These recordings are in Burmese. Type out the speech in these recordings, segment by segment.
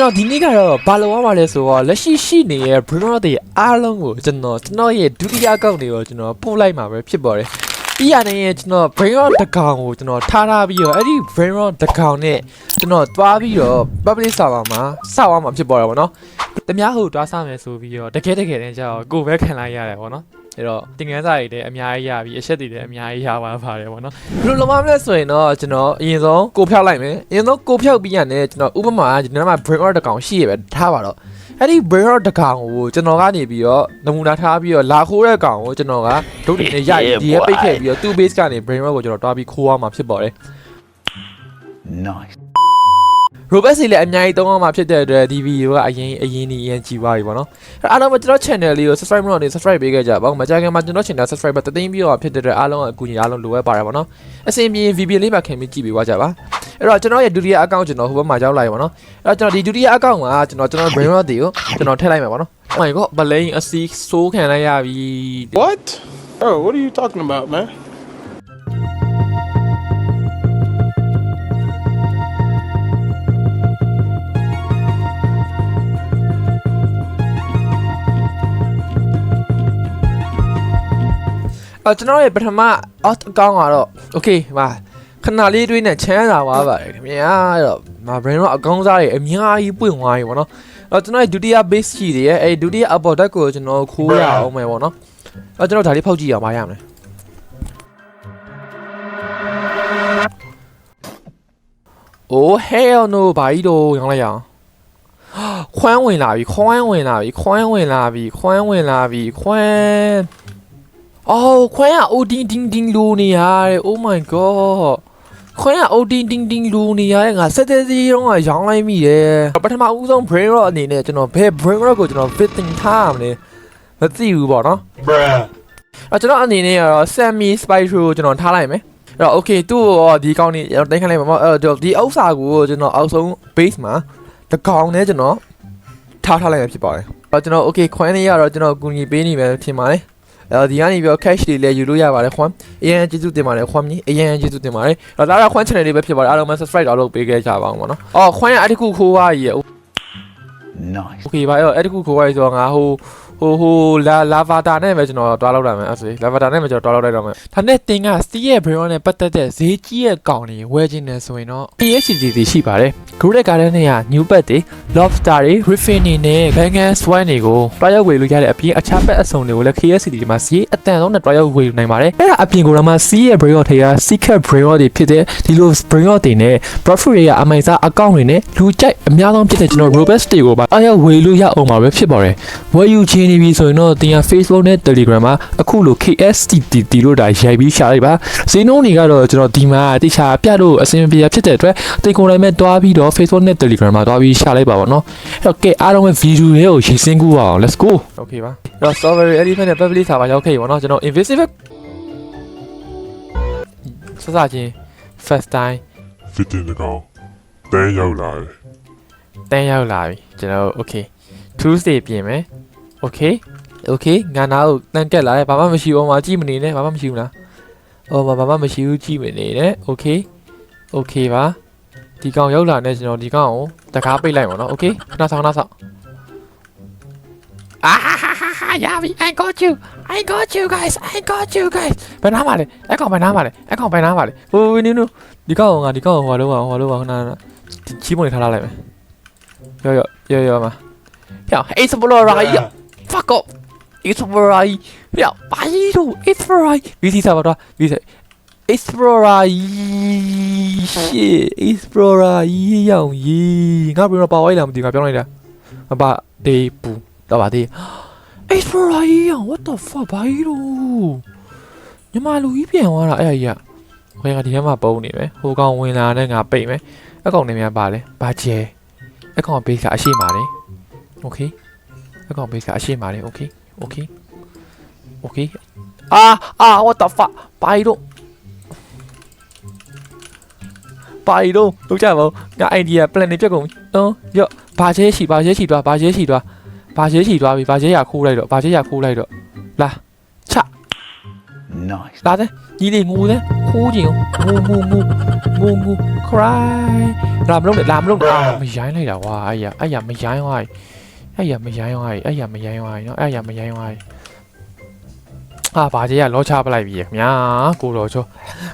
ကျွန်တော်ဒီနေ့ကတော့ဘာလို့ရမှာလဲဆိုတော့လက်ရှိရှိနေတဲ့ Bruno တွေအားလုံးကိုကျွန်တော်ကျွန်တော်ရဲ့ဒုတိယကောက်တွေကိုကျွန်တော်ပို့လိုက်မှာပဲဖြစ်ပါတယ် ပြီးရတယ်ကျွန်တော် Bruno တကောင်ကိုကျွန်တော်ထားထားပြီးတော့အဲ့ဒီ Bruno တကောင်နဲ့ကျွန်တော်တွားပြီးတော့ public server မှာစောက်အောင်မှာဖြစ်ပေါ်တယ်ဗောနော်တများဟိုတွားစားမယ်ဆိုပြီးတော့တကယ်တကယ်တည်းကျတော့ကိုယ်ပဲခံလိုက်ရတယ်ဗောနော်အဲ့တော့တင်ငန်းစာတွေလည်းအများကြီးရပြီးအချက်တွေလည်းအများကြီးရပါပါတယ်ဗောနော်ဘယ်လိုလုပ်မလဲဆိုရင်တော့ကျွန်တော်အရင်ဆုံးကိုဖြောက်လိုက်မယ်အရင်ဆုံးကိုဖြောက်ပြီးရတယ်ကျွန်တော်ဥပမာဒီနေ့မှာ brain rot တစ်ကောင်ရှိရပဲထားပါတော့ အဲ့ဒီ brain rot တစ်ကောင်ကိုကျွန်တော်ကနေပြီးတော့နမူနာထားပြီးတော့လာခိုးတဲ့ကောင်ကိုကျွန်တော်ကဒုတ်တွေနဲ့ရိုက်ပြီးဒီရဲပိတ်ခဲ့ပြီးတော့သူ့ base ကနေ brain rot ကိုကျွန်တော်တွားပြီးခိုးရမှာဖြစ်ပါတယ် Nice. robot စီလည်းအများကြီးသုံးရမှာဖြစ်တဲ့အတွက်ဒီ video ကအရင်အရင်ကြီးအရင်ကြီးသွားပြီပေါ့နော်အဲ့အားလုံးပဲကျွန်တော် channel လေးကို subscribe မလုပ်နေ subscribe ပေးခဲ့ကြပါဦးမကြခင်မှာကျွန်တော် channel subscribe တသိန်းပြီးတော့ဖြစ်တဲ့အတွက်အားလုံးအကူအညီအားလုံးလိုအပ်ပါတယ်ပေါ့နော်အစီအပြင် VPN လေးပါခင်ပြီးကြည့်ပေးသွားကြပါ အဲ့တော့ကျွန်တော်ရဲ့ဒုတိယ account ကျွန်တော်ဟိုဘက်မှာရောက်လာပြီပေါ့နော်အဲ့တော့ကျွန်တော်ဒီဒုတိယ account ကကျွန်တော်ကျွန်တော် brain rot တွေကိုကျွန်တော်ထည့်လိုက်မယ်ပေါ့နော် Oh my god ဗလိန်အစီဆိုးခံလိုက်ရပြီ What? Bro, what are you talking about, man? အော်ကျွန်တော်ရဲ့ပထမ out account ကတော့ okay ပါ ခဏလေးတွေးနဲ့ချမ်းသာသွားပါတယ်ခင်ဗျာအဲ့တော့မ brain တော့အကောင်းစားတွေအများကြီးပွင့်သွားပြီပေါ့နော်အဲ့တော့ကျွန်တော်ရဲ့ဒုတိယ base ရှိတယ်အဲ့ဒုတိယ upper deck ကိုကျွန်တော်ခိုးရအောင်မယ်ပေါ့နော်အဲ့တော့ကျွန်တော်ဒါလေးဖောက်ကြည့်ရအောင်မရမလဲအိုး hell no ဘာကြီးတော့ရောင်းလိုက်ရအောင်ခွမ်းဝင်လာပြီခွမ်းဝင်လာပြီခွမ်းဝင်လာပြီခွမ်းဝင်လာပြီခွမ်းအော်ခွဲရအိုတင်းတင်းတင်းလူနေရတယ် Oh my god ခွဲရအိုတင်းတင်းတင်းလူနေရတယ်ငါစက်တဲ့စီတော့ကရောင်းလိုက်မိတယ်ပထမဦးဆုံး brain rot အနေနဲ့ကျွန်တော်ဘယ် brain rot ကိုကျွန်တော် fitting ထားရမလဲမသိဘူးပေါ့နော် Bruh. အဲ့ကျွန်တော်အနေနဲ့ကတော့ semi spiral ကိုကျွန်တော်ထားလိုက်မယ်အဲ့တော့ okay သူ့ကိုဒီကောင်းနေကျွန်တော်တိုင်းခိုင်းလိုက်ပါမယ်အဲ့တော့ဒီဥစ္စာကိုကျွန်တော်အောက်ဆုံး base မှာတကောင်နဲ့ကျွန်တော်ထားထားလိုက်ရဖြစ်ပါတယ်အဲ့တော့ကျွန်တော် okay ခွဲနေရတော့ကျွန်တော်ကူညီပေးနေမယ်ထင်ပါတယ် အဲဒီကနေပြီးတော့ cash တွေလည်းယူလို့ရပါတယ်ခွမ်အရင်ကျေးဇူးတင်ပါတယ်ခွမ်ကြီးအရင်ကျေးဇူးတင်ပါတယ်တော့ဒါကခွမ် channel လေးပဲဖြစ်ပါတယ်အားလုံးပဲ subscribe တော့လုပ်ပေးခဲ့ကြပါအောင်ပေါ့နော်အော်ခွမ်ရအဲ့ဒီခုခိုးသွားကြီးရ Nice. okay ပါအဲ့တော့အဲ့ဒီခုခိုးသွားကြီးဆိုတော့ငါဟို ဟိုဟိုလာလာဗာတာနဲ့ပဲကျွန်တော်တွားလောက်တာမယ်အဲ့ဆိုလာဗာတာနဲ့ပဲကျွန်တော်တွားလောက်လိုက်တော့မယ်ဒါနဲ့တင်ကစီးရဲ့ brain နဲ့ပတ်သက်တဲ့ဈေးကြီးရဲ့ကောင်တွေဝယ်ခြင်းနဲ့ဆိုရင်တော့ PSCD တွေရှိပါတယ် Group Garden တွေက new pet တွေ lobster တွေ griffin တွေနဲ့ vegan swan တွေကိုတွားရောက်ဝယ်လို့ရတဲ့အပြင်အခြား pet အစုံတွေကိုလည်း KSCD ဒီမှာဈေးအတန်ဆုံးနဲ့တွားရောက်ဝယ်နိုင်ပါတယ်အဲ့ဒါအပြင်ကိုတော့မှစီးရဲ့ brain တွေက secret brain တွေဖြစ်တဲ့ဒီလို brain တွေနဲ့ profit တွေကအမိုင်စားအကောင့်တွေနဲ့လူကြိုက်အများဆုံးဖြစ်တဲ့ကျွန်တော် robust တွေကိုပါအားရဝယ်လို့ရအောင်ပါပဲဖြစ်ပါတယ်ဝယ်ယူချင်းနေပြီဆိုရင်တော့တင်ရ Facebook နဲ့ Telegram မှာအခုလို KSTT လို့ဒါရိုက်ပြီးရှာလိုက်ပါဈေးနှုန်းတွေကတော့ကျွန်တော်ဒီမှာတိချာပြလို့အဆင်ပြေဖြစ်တဲ့အတွက်တင်ကိုယ်တိုင်မဲ့တွားပြီးတော့ Facebook နဲ့ Telegram မှာတွားပြီးရှာလိုက်ပါပါနော်အဲ့တော့ကဲအားလုံးပဲဗီဒီယိုလေးကိုရေးစင်းကူပါအောင် let's go okay ပါအဲ့တော့ strawberry elephant နဲ့ public server ရောက်ခဲ့ပြီပေါ့နော်ကျွန်တော် invisible စစချင်း first time fitting တကောင်တန်းရောက်လာတယ်တန်းရောက်လာပြီကျွန်တော် okay Tuesday ပြင်မယ် okay okay ငါနာကိုတန်းတက်လာတယ်ဘာမှမရှိဘူးဟိုမှာကြည့်မနေနဲ့ဘာမှမရှိဘူးလားဟိုမှာဘာမှမရှိဘူးကြည့်မနေနဲ့ okay okay ပါဒီကောင်ရောက်လာနေကျွန်တော်ဒီကောင်ကိုတကားပိတ်လိုက်ပါတော့ okay ခဏဆောင်ခဏဆောင်အာဟာဟာဟာဟာရပြီ I got you I got you guys I got you guys ဘယ်နားမှာလဲအကောင်ဘယ်နားမှာလဲအကောင်ဘယ်နားမှာလဲဟိုနင်းနူဒီကောင်ကငါဒီကောင်ကိုဟိုလောဟိုလောခဏခဏဒီချီးမွေးထားလိုက်မယ် Yo yo yo yo မှာဟဲ့ explorer ကြီး fuck off explorer ကြီးဟဲ့ဘာကြီးတို့ explorer ဗီစီစားပါတော့ဗီစီ explorer ကြီး shit explorer ကြီးရောင်ကြီးငါပြောတော့ပါဝိုင်းလာမသိဘူးငါပြောလိုက်တာမပါဒေးပူတော့ပါသေး explorer ကြီးရောင် what the fuck ဘာကြီးတို့ညီမလူကြီးပြန်သွားတာအဲ့အကြီးကဟိုကဒီထဲမှာပုံနေမယ်ဟိုကောင်ဝင်လာတဲ့ငါပိတ်မယ်အကောင်နေများပါလဲဘာကျဲအကောင့်ဘေးကအရှိမာတယ်โ一個美甲師埋你，OK，OK，OK，啊啊！我突發，弊咯，弊咯，老真係冇嗌你啊！不然你即係講，喏，把這洗，把這洗掉，把這洗掉，把這洗掉，把這牙箍嚟咗，把這牙箍嚟咗，嗱，擦，nice，嗱咧，你哋我咧，箍住我，我我我我我 cry，làm luôn được，làm luôn，啊，咪曳你又話，哎呀，哎呀，咪曳我係。 အောင်ငိုငိုငိုငိုငို cry လာမလုံးနဲ့လာမလုံးနဲ့အာမရိုင်းလိုက်တာဝါအဲ့ရအဲ့ရမရိုင်းသွားအဲ့ရမရိုင်းသွားအဲ့ရမရိုင်းသွားနော်အဲ့ရမရိုင်းသွားအာဘာကြီးကလောချပလိုက်ပြီခင်ဗျာကိုတော်ချို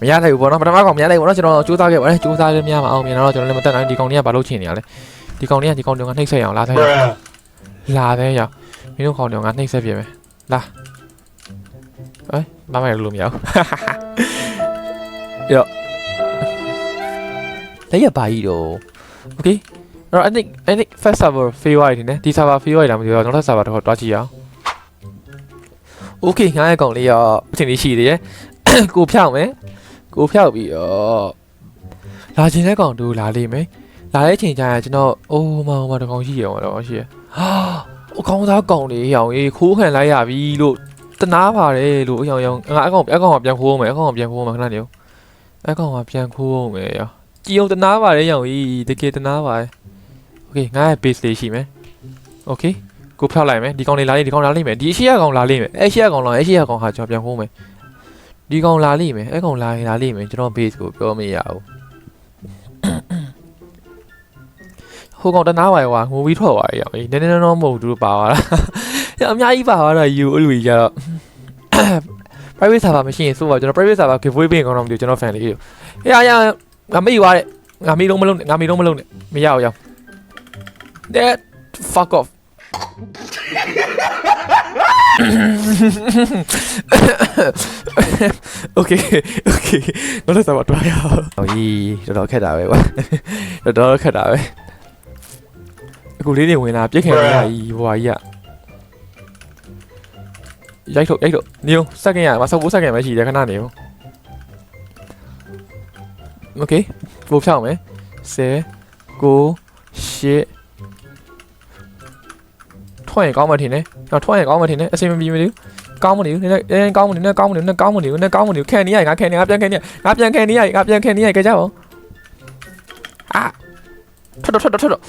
မရနိုင်ဘူးပေါ့နော်ပထမကောင်မရနိုင်ဘူးနော်ကျွန်တော်စူးစမ်းခဲ့ပါတယ်စူးစမ်းလည်းမရမအောင်မြင်တော့ကျွန်တော်လည်းမတက်နိုင်ဒီကောင်လေးကဘာလို့ချင်နေရလဲဒီကောင်လေးကဒီကောင်တွေကနှိမ့်ဆက်အောင်လာတဲ့လာတဲ့ရမင်းတို့ကောင်တွေကနှိမ့်ဆက်ပြမယ်လာအေးမမရလို့မရဘူးရောလက်ရပါကြီးတော့ okay တော့ I think I think first server fail ရနေတယ်ဒီ server fail ရတာမသိတော့နောက်ထပ် server တော့တွားကြည့်ရအောင် okay ငါရဲ့ကောင်လေးရောအချိန်လေးရှိသေးတယ်ကိုဖြောက်မယ်ကိုဖြောက်ပြီးတော့လာခြင်းတဲ့ကောင်တို့လာလိမ့်မယ်လာတဲ့ချိန်ကျရင်ကျွန်တော်အိုးမမတကောင်ရှိရအောင်တော့ရှိရဟာအကောင်သားကောင်လေးရောင်ကြီးခိုးခံလိုက်ရပြီလို့တနာပါတယ်လို့အရောင်ရောင်ငါအကောင်အကောင်ကပြန်ခိုးအောင်မယ်အကောင်ကပြန်ခိုးအောင်မယ်ခဏနေဦးအကောင်ကပြန်ခိုးအောင်မယ်ရောကြည်အောင်တနာပါတယ်ရောင်ကြီးတကယ်တနာပါတယ် okay ငါရဲ့ base လေးရှိမယ် okay ကိုဖျောက်လိုက်မယ်ဒီကောင်လေးလာလိမ့်ဒီကောင်လာလိမ့်မယ်ဒီအရှိရကောင်လာလိမ့်မယ်အဲ့ရှိရကောင်လာအဲ့ရှိရကောင်ဟာကျွန်တော်ပြန်ခိုးမယ်ဒီကောင်လာလိမ့်မယ်အဲ့ကောင်လာရင်လာလိမ့်မယ်ကျွန်တော် base ကိုပြောမရဘူးဟိုကောင်တနာပါရွာငိုပြီးထွက်သွားရအောင်နည်းနည်းတော့မဟုတ်ဘူးသူတို့ပါသွားတာရအများကြီးပါသွားတာယူအဲ့လိုကြီးကြတော့ private server မရှိရင်ဆိုတော့ကျွန်တော် private server giveaway ပေးရင်ကောင်းတော့မသိဘူးကျွန်တော် fan လေးတွေအေးရရငါမေ့သွားတဲ့ငါမေ့တော့မလုံးနဲ့ငါမေ့တော့မလုံးနဲ့မရအောင်ရအောင် That fuck off. ok ok. Nó là sao mặt mày hả ôi đó khai đạo ấy quá. Đó đó khai đạo ấy. Cô lý điều người nào biết hẹn này hoài vậy dạy được dạy được nhiều sao cái nhà mà sao bố sao cái mày chỉ để cái nào nhiều ok vô sao mày sẽ cố sẽ ထွက်ရင်ကောင်းမှထင်တယ်။တော့ထွက်ရင်ကောင်းမှထင်တယ်အဆင်မပြေမလို့ကောင်းမနေဘူးနည်းနည်းအဲကောင်းမနေနဲ့ကောင်းမနေနဲ့ကောင်းမနေဘူးနဲ့ကောင်းမနေဘူးခံနေရငါခံနေငါပြန်ခံနေငါပြန်ခံနေရငါပြန်ခံနေရကြကြပါဦးအာထွက်တော့ထွက်တော့ထွက်တော့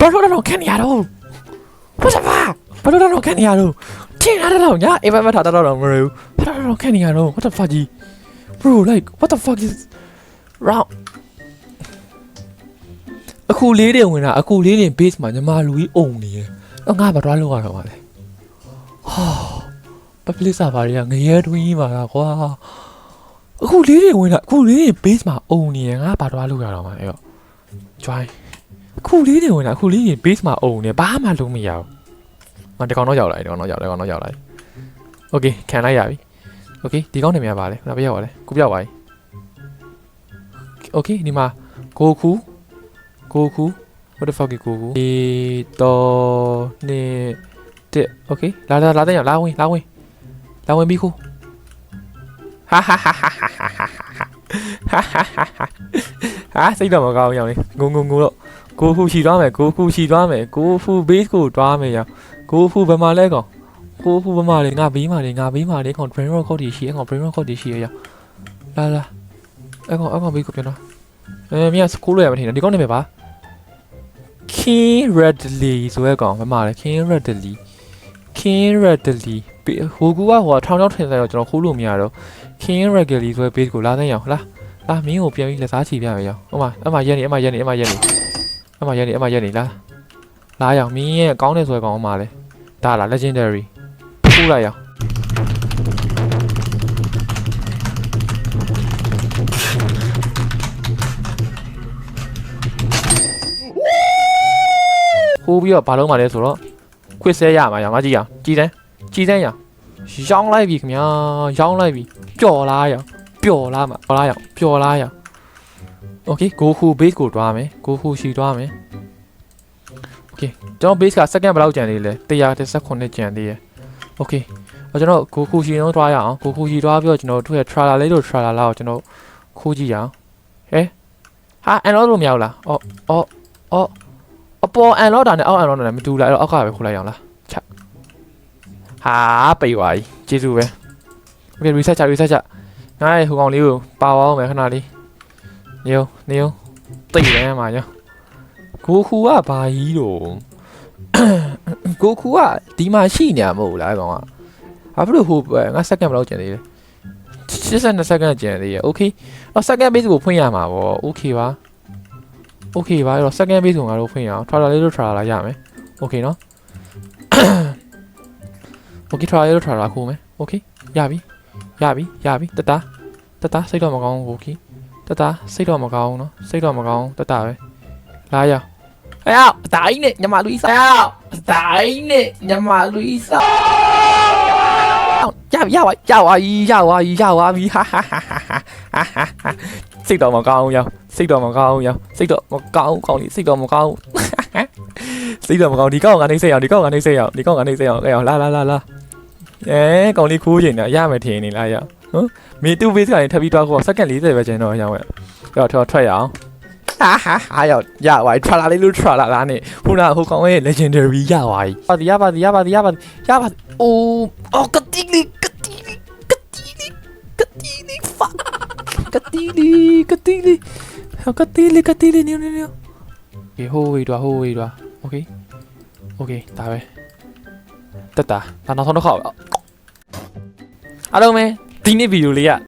ဘာလို့တော့ခံနေရတော့ဘာသာဘာလို့တော့ခံနေရတော့တင်ရတော့ညာအေးမထားတော့တော့မရဘူးဘာလို့တော့ခံနေရတော့ what the fuck bro like what the fuck is round အခုလေးတွေဝင်တာအခုလေးတွေ base မှာညီမလူကြီးအုံနေရယ်တော့ ငါဘာသွားလို့ရတော့မှာလဲဟာပပလစ်စာဘာတွေကငရဲတွင်းကြီးပါလားကွာအခုလေးတွေဝင်တာအခုလေးတွေ base မှာအုံနေရယ်ငါဘာသွားလို့ရတော့မှာအဲ့တော့ join အခုလေးတွေဝင်တာအခုလေးတွေ base မှာအုံနေဘာမှလုံးမရဘူးငါဒီကောင်တော့ရောက်လာဒီကောင်တော့ရောက်ဒီကောင်တော့ရောက်လာ okay ခံလိုက်ရပြီ okay ဒီကောင်နေမြပါလေငါပြရောက်ပါလေကိုပြောက်ပါပြီ okay ဒီမှာကိုခုကိုခု what the fuck ကိုကိုဒီတော့နှစ်တက်โอเคလာလာလာတဲ့ရောက်လာဝင်လာဝင်လာဝင်ပြီးခုဟာဟာဟာဟာဟာဟာစိတ်တော့မကောင်းရောင်လေငုံငုံငုံတော့ကိုခုရှိသွားမယ်ကိုခုရှိသွားမယ်ကိုခု base ကိုတွားမယ်ရောင်ကိုခုဘယ်မှာလဲကောင်ကိုခုဘယ်မှာလဲငါဘေးမှာလဲငါဘေးမှာလဲကောင် brain record တွေရှိရကောင် brain record တွေရှိရရောင်လာလာအကောင်အကောင်ဘေးကိုပြန်တော့အဲမြန်စကူလို့ရမထင်တော့ဒီကောင်နေမယ်ပါ King Redley ဆိုရဲကောင်ဘယ်မှာလဲ King Redley King Redley ဟိုကူကဟိုထောင်ချောင်းထင်တယ်တော့ကျွန်တော်ခိုးလို့မရတော့ King Redley ဆိုရဲ base ကိုလာတဲ့ရောင်လာလာမင်းကိုပြန်ပြီးလက်စားချီပြရအောင်ဟိုမှာအမရက်နေအမရက်နေအမရက်နေအမရက်နေအမရက်နေလာလာရောင်မင်းရဲ့ကောင်းတယ်ဆိုရဲကောင်အမလဲဒါလား legendary ခိုးလိုက်ရောင် ခိုးပြီးတော့ဘာလုံးမှလဲဆိုတော့ခွစ်ဆဲရမှာရောင်မကြည့်အောင်ကြည်စမ်းကြည်စမ်းရောင်ရောင်းလိုက်ပြီခင်ဗျာရောင်းလိုက်ပြီပျော်လားရောင်ပျော်လားမှာပျော်လားရောင်ပျော်လားရောင် Okay Goku base ကိုတွားမယ် Goku ရှိတွားမယ် Okay ကျွန်တော် base က second ဘယ်လောက်ကျန်သေးလဲ139ကျန်သေးရယ် Okay အဲ့ကျွန်တော် Goku ရှိတော့တွားရအောင် Goku ရှိတွားပြီးတော့ကျွန်တော်သူ့ရဲ့ trailer လေးတို့ trailer လောက်ကျွန်တော်ခိုးကြည့်ရအောင်ဟဲဟာ unlock လို့မရဘူးလားအော်အော်အော် အပေါ် unlock တာနဲ့အောက် unlock တာနဲ့မတူလားအဲ့တော့အောက်ကပဲခိုးလိုက်အောင်လားချက်ဟာပိတ်သွားပြီကျေးဇူးပဲ Okay reset ချ reset ချငါ့ဟိုကောင်လေးကိုပါအောင်မယ်ခဏလေးနေရောနေရောတိတ်တယ်မှာညကိုခုကဘာကြီးတော့ကိုခုကဒီမှာရှိနေမှာမဟုတ်လားအဲ့ကောင်ကဘာဖြစ်လို့ဟိုငါစက္ကန့်ဘယ်လောက်ကျန်သေးလဲ82စက္ကန့်ကျန်သေးရ Okay အော်စက္ကန့် base ကိုဖွင့်ရမှာဗော Okay ပါ โอเคပါအဲ့တော့ second base ကိုငါတို့ဖွင့်ရအောင် trailer လေးလို့ trailer လာရမယ်โอเคနော် โอเค trailer လေးလို့ trailer ခိုးမယ်โอเคရပြီရပြီရပြီတတတတစိတ်တော့မကောင်းဘူးโอเคတတစိတ်တော့မကောင်းဘူးနော်စိတ်တော့မကောင်းဘူးတတပဲလာရ哎呀，打赢你，你妈路易莎！打赢你，你妈路易莎！ရပြီရပါရပါပြီရပါပြီရပါပြီဟာဟာဟာဟာဟာဟာစိတ်တော့မကောင်းဘူးရော စိတ်တော့မကောင်းဘူးရောစိတ်တော့မကောင်းကောင်းလေးစိတ်တော့မကောင်းစိတ်တော့မကောင်းဒီကောင်ကနေစိတ်အောင်ဒီကောင်ကနေစိတ်အောင်ဒီကောင်ကနေစိတ်အောင်အဲအောင်လာလာလာလာအဲကောင်လေးခိုးရင်တော့ရမယ်ထင်နေလားရဟမ်မီတူဘေးကနေထပ်ပြီးတော့ခေါ်စက္ကန့်40ပဲကျန်တော့ရောင်းရတော့ထွက်ထွက်ရအောင်ဟာဟာဟာရောက်ရပါပြီ trailer လေးလို့ trailer လားနေခုနဟိုကောင်ရဲ့ legendary ရပါပြီပါဒီရပါဒီရပါဒီရပါရပါအိုးအော်ကတိလီကတိလီကတိလီကတိလီ fuck ကတိလီကတိလီ Hakatili katili niu niu niu. Okay, ho wei dua ho wei dua. Okay. Okay, ဒါပဲ။တက်တာ။ဒါနောက်ဆုံးတစ်ခေါက်။အားလုံးပဲဒီနေ့ဗီဒီယိုလေးက